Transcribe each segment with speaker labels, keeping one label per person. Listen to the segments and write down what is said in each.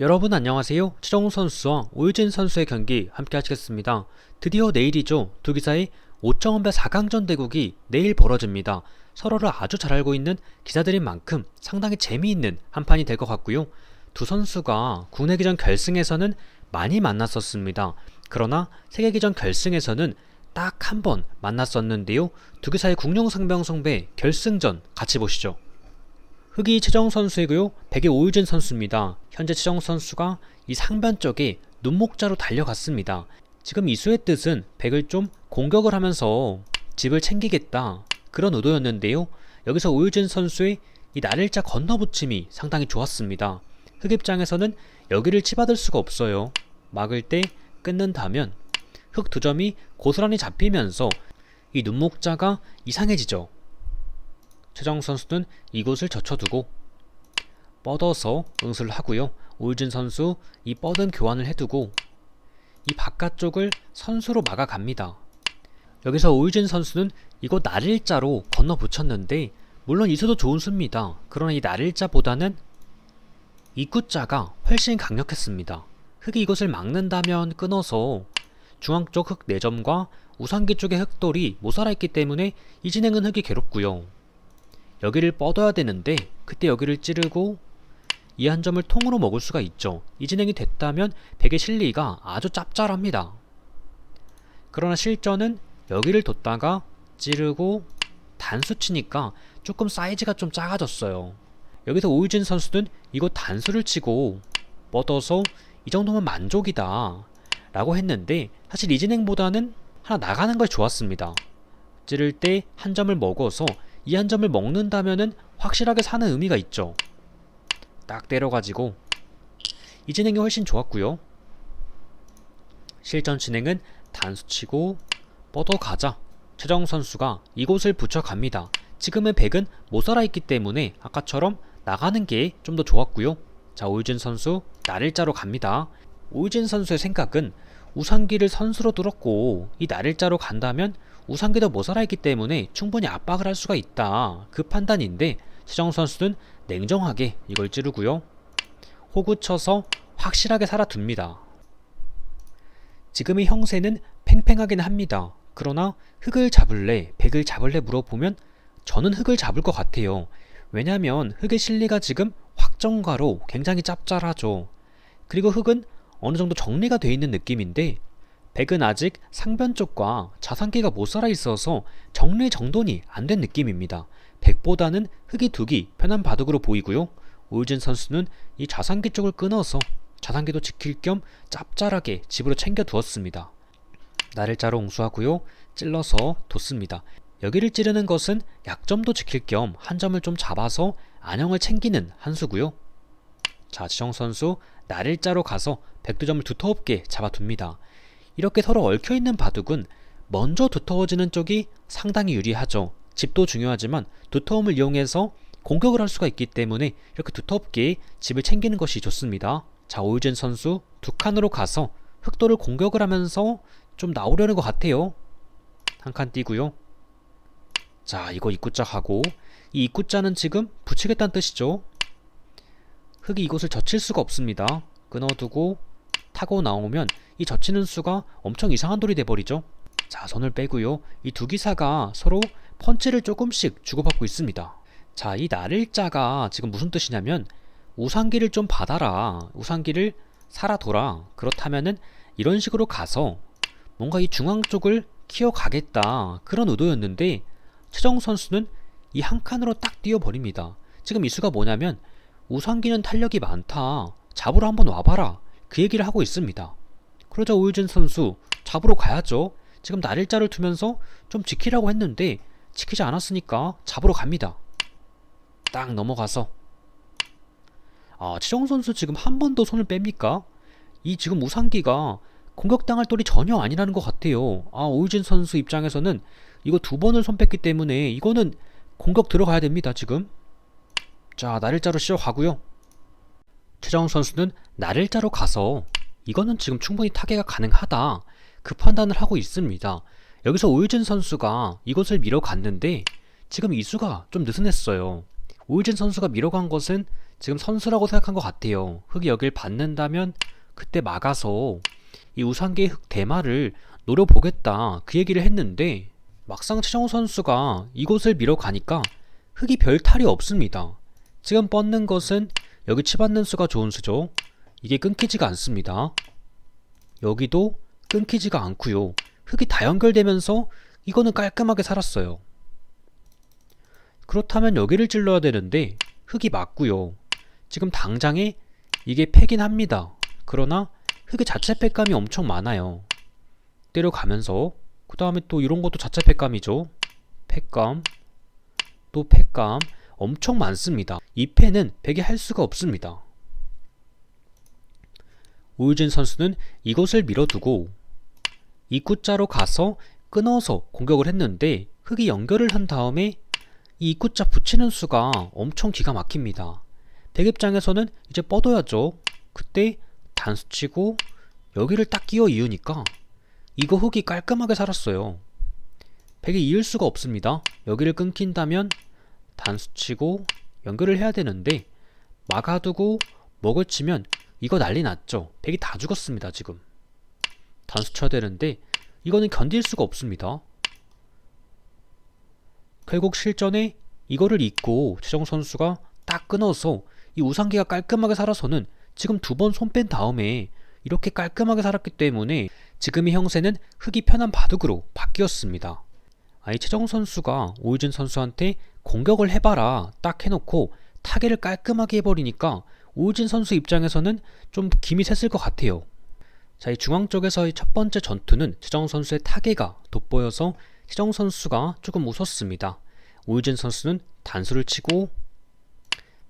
Speaker 1: 여러분 안녕하세요. 최정우 선수와 오유진 선수의 경기 함께 하시겠습니다. 드디어 내일이죠. 두 기사의 5.5배 4강전 대국이 내일 벌어집니다. 서로를 아주 잘 알고 있는 기사들인 만큼 상당히 재미있는 한 판이 될 것 같고요. 두 선수가 국내기전 결승에서는 많이 만났었습니다. 그러나 세계기전 결승에서는 딱 한 번 만났었는데요. 두 기사의 국룡상병성배 결승전 같이 보시죠. 흑이 최정 선수이고요. 백의 오유진 선수입니다. 현재 최정 선수가 이 상변 쪽에 눈목자로 달려갔습니다. 지금 이수의 뜻은 백을 좀 공격을 하면서 집을 챙기겠다 그런 의도였는데요. 여기서 오유진 선수의 이 날일자 건너붙임이 상당히 좋았습니다. 흑 입장에서는 여기를 치받을 수가 없어요. 막을 때 끊는다면 흑 두 점이 고스란히 잡히면서 이 눈목자가 이상해지죠. 최정 선수는 이곳을 젖혀두고 뻗어서 응수를 하고요. 오유진 선수 이 뻗은 교환을 해두고 이 바깥쪽을 선수로 막아갑니다. 여기서 오유진 선수는 이곳 날일자로 건너 붙였는데 물론 이수도 좋은 수입니다. 그러나 이 날일자보다는 입구자가 훨씬 강력했습니다. 흑이 이곳을 막는다면 끊어서 중앙 쪽흑 4점과 우상기 쪽의 흑돌이 못 살아있기 때문에 이 진행은 흑이 괴롭고요. 여기를 뻗어야 되는데 그때 여기를 찌르고 이 한 점을 통으로 먹을 수가 있죠. 이 진행이 됐다면 백의 실리가 아주 짭짤합니다. 그러나 실전은 여기를 뒀다가 찌르고 단수 치니까 조금 사이즈가 좀 작아졌어요. 여기서 오유진 선수는 이거 단수를 치고 뻗어서 이 정도면 만족이다 라고 했는데 사실 이 진행보다는 하나 나가는 걸 좋았습니다. 찌를 때 한 점을 먹어서 이 한 점을 먹는다면은 확실하게 사는 의미가 있죠. 딱 때려가지고 이 진행이 훨씬 좋았고요. 실전 진행은 단수치고 뻗어가자 최정 선수가 이곳을 붙여갑니다. 지금의 백은 못 살아있기 때문에 아까처럼 나가는 게 좀 더 좋았고요. 자 오유진 선수 날일자로 갑니다. 오유진 선수의 생각은 우상기를 선수로 들었고 이 날일자로 간다면 우상기도 못 살아있기 때문에 충분히 압박을 할 수가 있다. 그 판단인데 최정 선수는 냉정하게 이걸 찌르고요. 호구 쳐서 확실하게 살아둡니다. 지금의 형세는 팽팽하긴 합니다. 그러나 흙을 잡을래, 백을 잡을래 물어보면 저는 흙을 잡을 것 같아요. 왜냐면 흙의 실리가 지금 확정가로 굉장히 짭짤하죠. 그리고 흙은 어느 정도 정리가 돼 있는 느낌인데 백은 아직 상변 쪽과 자산기가 못 살아 있어서 정리 정돈이 안 된 느낌입니다. 백보다는 흙이 두기 편한 바둑으로 보이고요. 오유진 선수는 이 자산기 쪽을 끊어서 자산기도 지킬 겸 짭짤하게 집으로 챙겨 두었습니다. 날일자로 옹수하고요. 찔러서 뒀습니다. 여기를 찌르는 것은 약점도 지킬 겸 한 점을 좀 잡아서 안형을 챙기는 한 수고요. 자, 지정 선수 날일자로 가서 백두점을 두터웠게 잡아둡니다. 이렇게 서로 얽혀있는 바둑은 먼저 두터워지는 쪽이 상당히 유리하죠. 집도 중요하지만 두터움을 이용해서 공격을 할 수가 있기 때문에 이렇게 두텁게 집을 챙기는 것이 좋습니다. 자, 오유진 선수 두 칸으로 가서 흑도를 공격을 하면서 좀 나오려는 것 같아요. 한 칸 띄고요. 자, 이거 입구자 하고 이 입구자는 지금 붙이겠다는 뜻이죠. 흙이 이곳을 젖힐 수가 없습니다. 끊어두고 타고 나오면 이 젖히는 수가 엄청 이상한 돌이 돼버리죠. 자, 손을 빼고요. 이 두 기사가 서로 펀치를 조금씩 주고받고 있습니다. 자, 이 날일자가 지금 무슨 뜻이냐면 우상기를 좀 받아라. 우상기를 살아둬라. 그렇다면은 이런 식으로 가서 뭔가 이 중앙 쪽을 키워가겠다. 그런 의도였는데 최정 선수는 이 한 칸으로 딱 뛰어버립니다. 지금 이수가 뭐냐면 우상기는 탄력이 많다. 잡으러 한번 와봐라. 그 얘기를 하고 있습니다. 그러자 오유진 선수 잡으러 가야죠. 지금 날일자를 두면서 좀 지키라고 했는데 지키지 않았으니까 잡으러 갑니다. 딱 넘어가서 아 최정 선수 지금 한 번 더 손을 뺍니까? 이 지금 우상기가 공격당할 돌이 전혀 아니라는 것 같아요. 아 오유진 선수 입장에서는 이거 두 번을 손 뺐기 때문에 이거는 공격 들어가야 됩니다 지금. 자 날일자로 씌워가고요. 최정 선수는 날일자로 가서 이거는 지금 충분히 타개가 가능하다 그 판단을 하고 있습니다. 여기서 오유진 선수가 이것을 밀어갔는데 지금 이수가 좀 느슨했어요. 오유진 선수가 밀어간 것은 지금 선수라고 생각한 것 같아요. 흙이 여길 받는다면 그때 막아서 이 우상계의 흙 대마를 노려보겠다 그 얘기를 했는데 막상 최정우 선수가 이곳을 밀어가니까 흙이 별 탈이 없습니다. 지금 뻗는 것은 여기 치받는 수가 좋은 수죠. 이게 끊기지가 않습니다. 여기도 끊기지가 않고요. 흙이 다 연결되면서 이거는 깔끔하게 살았어요. 그렇다면 여기를 찔러야 되는데 흙이 맞고요. 지금 당장에 이게 패긴 합니다. 그러나 흙의 자체 팩감이 엄청 많아요. 때려가면서 그 다음에 또 이런 것도 자체 팩감이죠. 팩감 또 팩감 엄청 많습니다. 이 패는 배게 할 수가 없습니다. 오유진 선수는 이곳을 밀어두고 입구자로 가서 끊어서 공격을 했는데 흙이 연결을 한 다음에 이 입구자 붙이는 수가 엄청 기가 막힙니다. 백 입장에서는 이제 뻗어야죠. 그때 단수 치고 여기를 딱 끼워 이으니까 이거 흙이 깔끔하게 살았어요. 백이 이을 수가 없습니다. 여기를 끊긴다면 단수 치고 연결을 해야 되는데 막아두고 먹을 치면 이거 난리 났죠. 백이 다 죽었습니다, 지금. 단수 쳐야 되는데 이거는 견딜 수가 없습니다. 결국 실전에 이거를 잊고 최정 선수가 딱 끊어서 이 우상기가 깔끔하게 살아서는 지금 두 번 손 뺀 다음에 이렇게 깔끔하게 살았기 때문에 지금의 형세는 흙이 편한 바둑으로 바뀌었습니다. 아이 최정 선수가 오유진 선수한테 공격을 해봐라 딱 해놓고 타겟을 깔끔하게 해버리니까 오유진 선수 입장에서는 좀 김이 샜을 것 같아요. 자, 이 중앙 쪽에서의 첫 번째 전투는 최정 선수의 타겟가 돋보여서 최정 선수가 조금 웃었습니다. 오유진 선수는 단수를 치고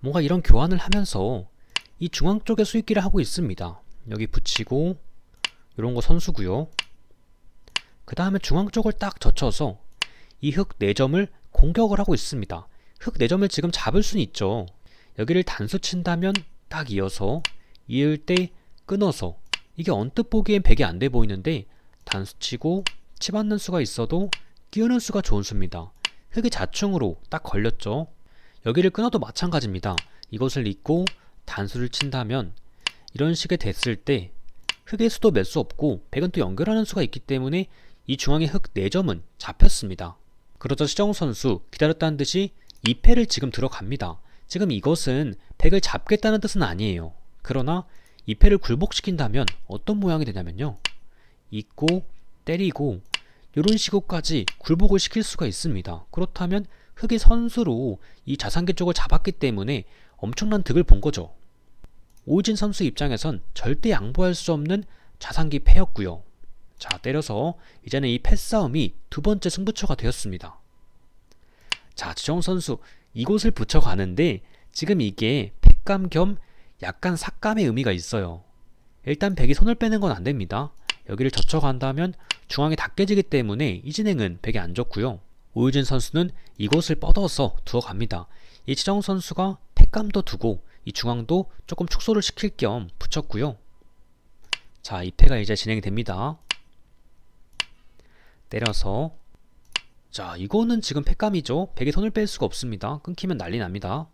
Speaker 1: 뭔가 이런 교환을 하면서 이 중앙 쪽에 수익기를 하고 있습니다. 여기 붙이고 이런 거 선수고요. 그 다음에 중앙 쪽을 딱 젖혀서 이 흙 4점을 공격을 하고 있습니다. 흙 4점을 지금 잡을 수는 있죠. 여기를 단수 친다면 딱 이어서 이을 때 끊어서 이게 언뜻 보기엔 100이 안 돼 보이는데 단수 치고 치받는 수가 있어도 끼우는 수가 좋은 수입니다. 흙이 자충으로 딱 걸렸죠. 여기를 끊어도 마찬가지입니다. 이것을 잊고 단수를 친다면 이런 식의 됐을 때 흙의 수도 몇수 없고 백은 또 연결하는 수가 있기 때문에 이 중앙의 흙 4점은 잡혔습니다. 그러자 시정 선수 기다렸다는 듯이 2패를 지금 들어갑니다. 지금 이것은 백을 잡겠다는 뜻은 아니에요. 그러나 2패를 굴복시킨다면 어떤 모양이 되냐면요. 잊고 때리고 이런 식으로까지 굴복을 시킬 수가 있습니다. 그렇다면 흑이 선수로 이 자산계 쪽을 잡았기 때문에 엄청난 득을 본 거죠. 오진 선수 입장에선 절대 양보할 수 없는 자산기 패였고요. 자, 때려서 이제는 이 패싸움이 두 번째 승부처가 되었습니다. 자, 지정 선수 이곳을 붙여가는데 지금 이게 팩감 겸 약간 삭감의 의미가 있어요. 일단 백이 손을 빼는 건 안 됩니다. 여기를 젖혀간다면 중앙이 다 깨지기 때문에 이 진행은 백이 안 좋고요. 오유진 선수는 이곳을 뻗어서 두어갑니다. 이 지정 선수가 팩감도 두고 이 중앙도 조금 축소를 시킬 겸 붙였고요. 자, 이 패가 이제 진행이 됩니다. 때려서 자, 이거는 지금 팩감이죠. 백에 손을 뺄 수가 없습니다. 끊기면 난리 납니다.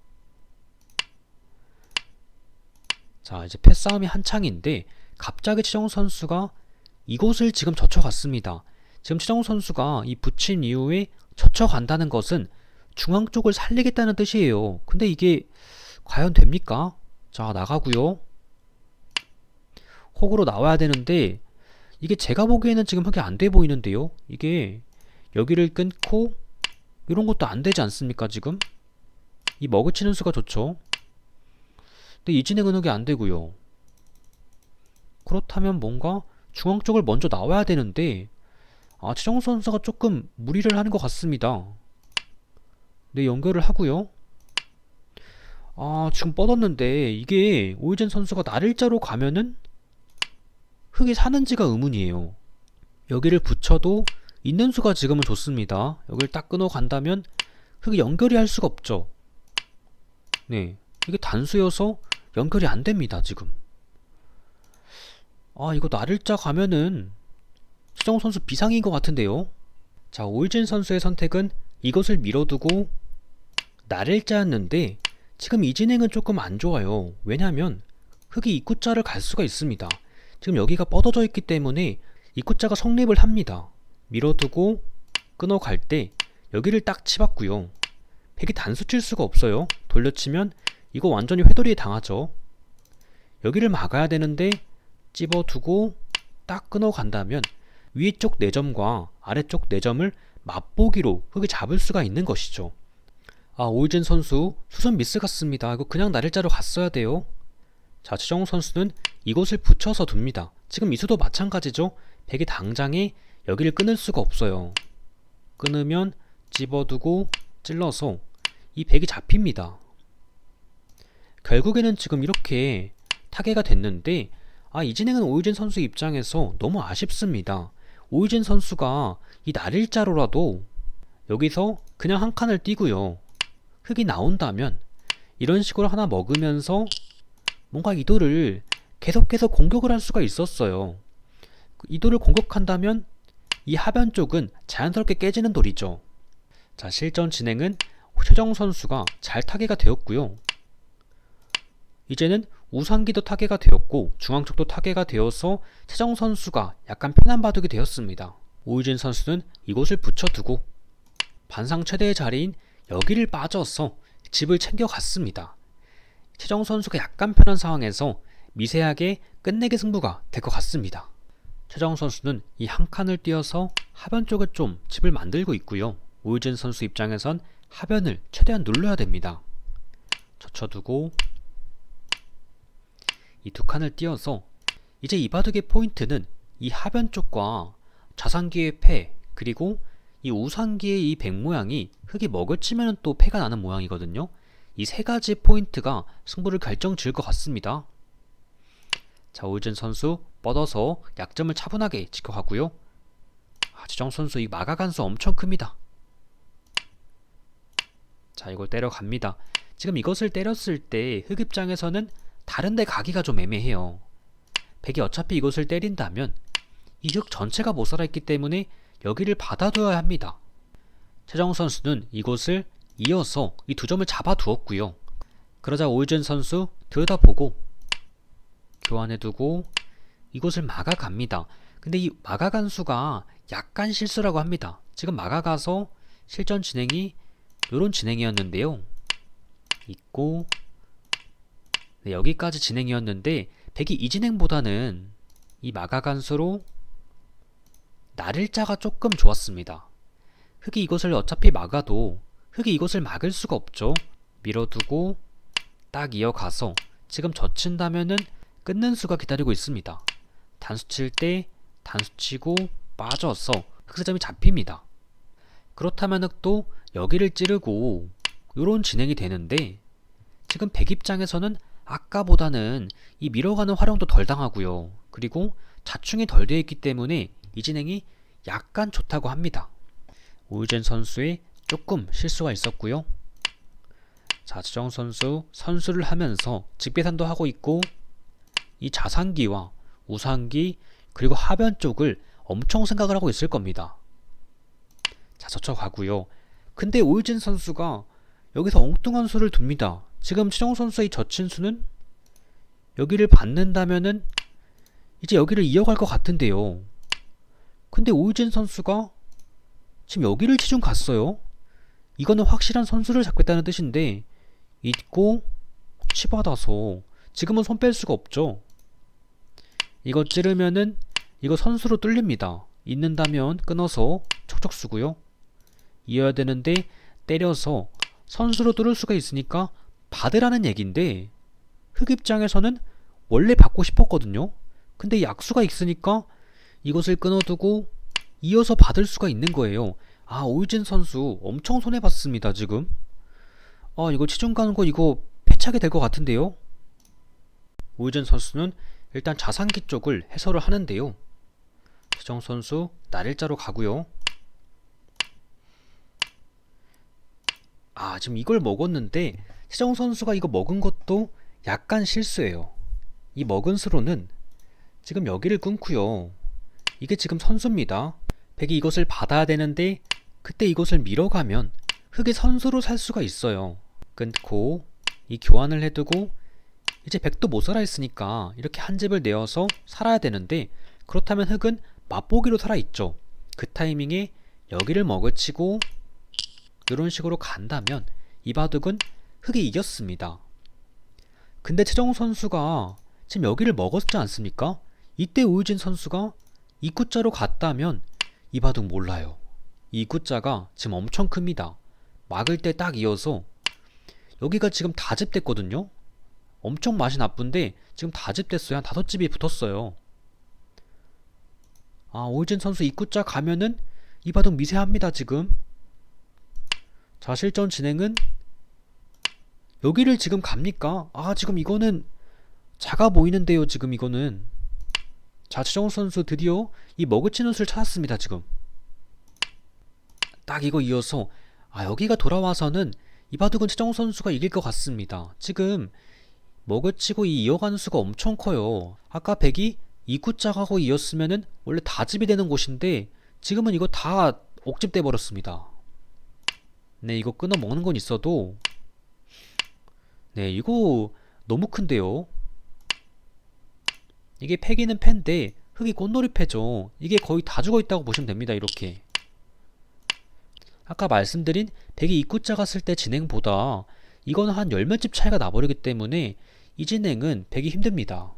Speaker 1: 자, 이제 패싸움이 한창인데 갑자기 최정 선수가 이곳을 지금 젖혀갔습니다. 지금 최정 선수가 이 붙인 이후에 젖혀간다는 것은 중앙 쪽을 살리겠다는 뜻이에요. 근데 이게 과연 됩니까? 자, 나가고요. 혹으로 나와야 되는데 이게 제가 보기에는 지금 흙이 안돼 보이는데요. 이게 여기를 끊고 이런 것도 안 되지 않습니까, 지금? 이 먹으치는 수가 좋죠. 근데 이 진행은 흙이 안 되고요. 그렇다면 뭔가 중앙 쪽을 먼저 나와야 되는데 아, 최정우 선수가 조금 무리를 하는 것 같습니다. 네, 연결을 하고요. 아, 지금 뻗었는데 이게 오이젠 선수가 날일자로 가면은 흙이 사는지가 의문이에요. 여기를 붙여도 있는 수가 지금은 좋습니다. 여기를 딱 끊어 간다면 흙이 연결이 할 수가 없죠. 네, 이게 단수여서 연결이 안 됩니다, 지금. 아, 이거 날일자 가면은 수정우 선수 비상인 것 같은데요. 자, 오일진 선수의 선택은 이것을 밀어두고 날일자였는데 지금 이 진행은 조금 안 좋아요. 왜냐하면 흑이 입구자를 갈 수가 있습니다. 지금 여기가 뻗어져 있기 때문에 입구자가 성립을 합니다. 밀어두고 끊어갈 때 여기를 딱 치봤고요. 백이 단수 칠 수가 없어요. 돌려치면 이거 완전히 회돌이에 당하죠. 여기를 막아야 되는데 찝어두고 딱 끊어간다면 위쪽 4점과 아래쪽 4점을 맛보기로 흑이 잡을 수가 있는 것이죠. 아, 오이진 선수 수선 미스 같습니다. 이거 그냥 나를자로 갔어야 돼요. 자, 최정우 선수는 이곳을 붙여서 둡니다. 지금 이수도 마찬가지죠. 백이 당장에 여기를 끊을 수가 없어요. 끊으면 집어두고 찔러서 이 백이 잡힙니다. 결국에는 지금 이렇게 타개가 됐는데 아, 이 진행은 오유진 선수 입장에서 너무 아쉽습니다. 오유진 선수가 이 날일자로라도 여기서 그냥 한 칸을 띄고요. 흙이 나온다면 이런 식으로 하나 먹으면서 뭔가 이도를 계속 계속 공격을 할 수가 있었어요. 이도를 공격한다면 이 하변 쪽은 자연스럽게 깨지는 돌이죠. 자, 실전 진행은 최정 선수가 잘 타개가 되었고요. 이제는 우상기도 타개가 되었고 중앙 쪽도 타개가 되어서 최정 선수가 약간 편한 바둑이 되었습니다. 오유진 선수는 이곳을 붙여두고 반상 최대의 자리인 여기를 빠져서 집을 챙겨갔습니다. 최정 선수가 약간 편한 상황에서 미세하게 끝내기 승부가 될 것 같습니다. 최정 선수는 이 한 칸을 띄어서 하변 쪽에 좀 집을 만들고 있고요. 오유진 선수 입장에선 하변을 최대한 눌러야 됩니다. 젖혀두고 이 두 칸을 띄어서 이제 이 바둑의 포인트는 이 하변 쪽과 자상기의 패 그리고 이 우상기의 이 백 모양이 흙이 먹을 치면 또 패가 나는 모양이거든요. 이 세 가지 포인트가 승부를 결정 지을 것 같습니다. 자, 오유진 선수 뻗어서 약점을 차분하게 지켜가고요. 아, 지정 선수 이 마가간수 엄청 큽니다. 자, 이걸 때려갑니다. 지금 이것을 때렸을 때 흑 입장에서는 다른 데 가기가 좀 애매해요. 백이 어차피 이것을 때린다면 이 흑 전체가 못 살아있기 때문에 여기를 받아둬야 합니다. 최정 선수는 이곳을 이어서 이 두 점을 잡아두었고요. 그러자 오유진 선수 들여다보고 교환해두고 이곳을 막아갑니다. 근데 이 막아간 수가 약간 실수라고 합니다. 지금 막아가서 실전 진행이 이런 진행이었는데요. 있고 네, 여기까지 진행이었는데 백이 이 진행보다는 이 막아간 수로 날일자가 조금 좋았습니다. 흑이 이것을 어차피 막아도 흑이 이것을 막을 수가 없죠. 밀어두고 딱 이어가서 지금 젖힌다면은 끊는 수가 기다리고 있습니다. 단수 칠 때 단수 치고 빠져서 흑세점이 잡힙니다. 그렇다면 흑도 여기를 찌르고 요런 진행이 되는데 지금 백 입장에서는 아까보다는 이 밀어가는 활용도 덜 당하고요. 그리고 자충이 덜 되어 있기 때문에 이 진행이 약간 좋다고 합니다. 오유진 선수의 조금 실수가 있었고요. 자, 지정 선수 선수를 하면서 직배산도 하고 있고 이 자상기와 우상기 그리고 하변 쪽을 엄청 생각을 하고 있을 겁니다. 자, 젖혀가고요. 근데 오유진 선수가 여기서 엉뚱한 수를 둡니다. 지금 최정 선수의 젖힌 수는 여기를 받는다면은 이제 여기를 이어갈 것 같은데요. 근데 오유진 선수가 지금 여기를 치중 갔어요. 이거는 확실한 선수를 잡겠다는 뜻인데 잊고 치받아서 지금은 손 뺄 수가 없죠. 이거 찌르면은 이거 선수로 뚫립니다. 있는다면 끊어서 척척 쓰고요. 이어야 되는데 때려서 선수로 뚫을 수가 있으니까 받으라는 얘기인데 흑 입장에서는 원래 받고 싶었거든요. 근데 약수가 있으니까 이것을 끊어두고 이어서 받을 수가 있는 거예요. 아 오유진 선수 엄청 손해봤습니다 지금. 아 이거 치중 가는 거 이거 패착이 될 것 같은데요. 오유진 선수는 일단 자산기 쪽을 해설을 하는데요. 최정 선수 날일자로 가고요. 아 지금 이걸 먹었는데 최정 선수가 이거 먹은 것도 약간 실수예요. 이 먹은 수로는 지금 여기를 끊고요. 이게 지금 선수입니다. 백이 이것을 받아야 되는데 그때 이것을 밀어가면 흑이 선수로 살 수가 있어요. 끊고 이 교환을 해두고 이제 백도 못 살아있으니까 이렇게 한 집을 내어서 살아야 되는데 그렇다면 흑은 맛보기로 살아있죠. 그 타이밍에 여기를 먹을 치고 이런 식으로 간다면 이 바둑은 흑이 이겼습니다. 근데 최정우 선수가 지금 여기를 먹었지 않습니까? 이때 오유진 선수가 이구자로 갔다면 이 바둑 몰라요. 이 구자가 지금 엄청 큽니다. 막을 때 딱 이어서 여기가 지금 다집됐거든요. 엄청 맛이 나쁜데 지금 다집됐어요. 한 다섯 집이 붙었어요. 아 오유진 선수 이구자 가면은 이 바둑 미세합니다 지금. 자 실전 진행은 여기를 지금 갑니까? 아 지금 이거는 작아 보이는데요 지금 이거는 자 최정우 선수 드디어 이 머그치는 수를 찾았습니다 지금 딱 이거 이어서 아 여기가 돌아와서는 이 바둑은 최정우 선수가 이길 것 같습니다 지금 머그치고 이 이어가는 수가 엄청 커요 아까 백이 이구짝하고 이었으면은 원래 다집이 되는 곳인데 지금은 이거 다 옥집돼 버렸습니다 네 이거 끊어 먹는 건 있어도 네 이거 너무 큰데요 이게 패기는 패인데 흙이 꽃놀이 패죠. 이게 거의 다 죽어 있다고 보시면 됩니다. 이렇게. 아까 말씀드린 백이 입구자 갔을 때 진행보다 이거는 한열몇집 차이가 나버리기 때문에 이 진행은 백이 힘듭니다.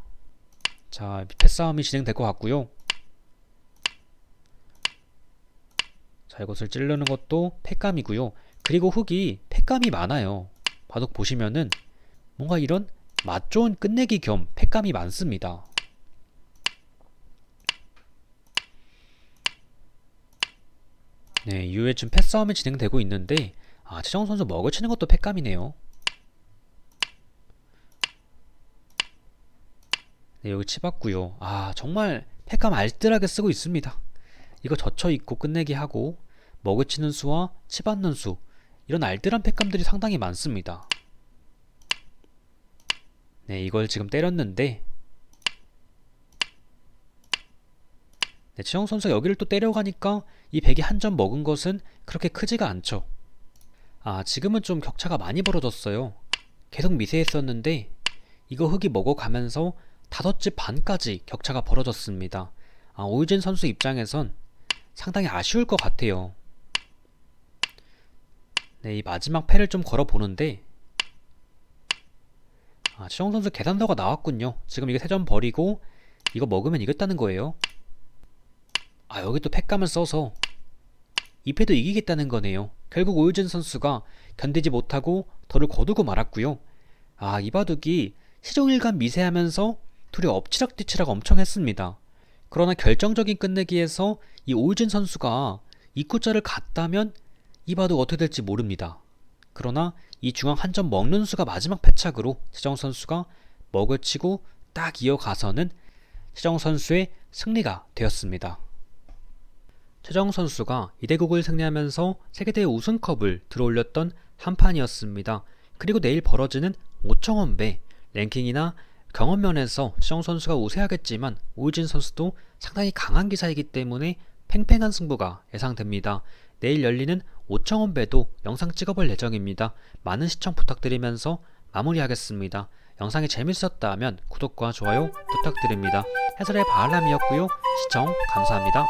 Speaker 1: 자, 패싸움이 진행될 것 같고요. 자, 이것을 찌르는 것도 패감이고요. 그리고 흙이 패감이 많아요. 바둑 보시면은 뭔가 이런 맛 좋은 끝내기 겸 패감이 많습니다. 네, 이후에 지금 패싸움이 진행되고 있는데 아, 최정우 선수 먹을 치는 것도 패감이네요. 네, 여기 치봤고요. 아, 정말 패감 알뜰하게 쓰고 있습니다. 이거 젖혀 있고 끝내기 하고 먹을 치는 수와 치받는 수 이런 알뜰한 패감들이 상당히 많습니다. 네, 이걸 지금 때렸는데 네, 최영 선수가 여기를 또 때려가니까 이 백이 한 점 먹은 것은 그렇게 크지가 않죠. 아, 지금은 좀 격차가 많이 벌어졌어요. 계속 미세했었는데 이거 흙이 먹어가면서 다섯 집 반까지 격차가 벌어졌습니다. 아, 오유진 선수 입장에선 상당히 아쉬울 것 같아요. 네, 이 마지막 패를 좀 걸어보는데 아, 최정 선수 계산서가 나왔군요. 지금 이거 세점 버리고 이거 먹으면 이겼다는 거예요. 아 여기 또 팩감을 써서 이 패도 이기겠다는 거네요. 결국 오유진 선수가 견디지 못하고 덜을 거두고 말았고요. 아 이 바둑이 시종일관 미세하면서 둘이 엎치락뒤치락 엄청 했습니다. 그러나 결정적인 끝내기에서 이 오유진 선수가 이구자를 갔다면 이 바둑 어떻게 될지 모릅니다. 그러나 이 중앙 한 점 먹는 수가 마지막 패착으로 최정 선수가 먹을 치고 딱 이어가서는 최정 선수의 승리가 되었습니다. 최정 선수가 이대국을 승리하면서 세계대회 우승컵을 들어올렸던 한 판이었습니다. 그리고 내일 벌어지는 5천원 배 랭킹이나 경험 면에서 최정 선수가 우세하겠지만 오유진 선수도 상당히 강한 기사이기 때문에 팽팽한 승부가 예상됩니다. 내일 열리는 5천원 배도 영상 찍어볼 예정입니다. 많은 시청 부탁드리면서 마무리하겠습니다. 영상이 재밌었다면 구독과 좋아요 부탁드립니다. 해설의 바알람이었고요. 시청 감사합니다.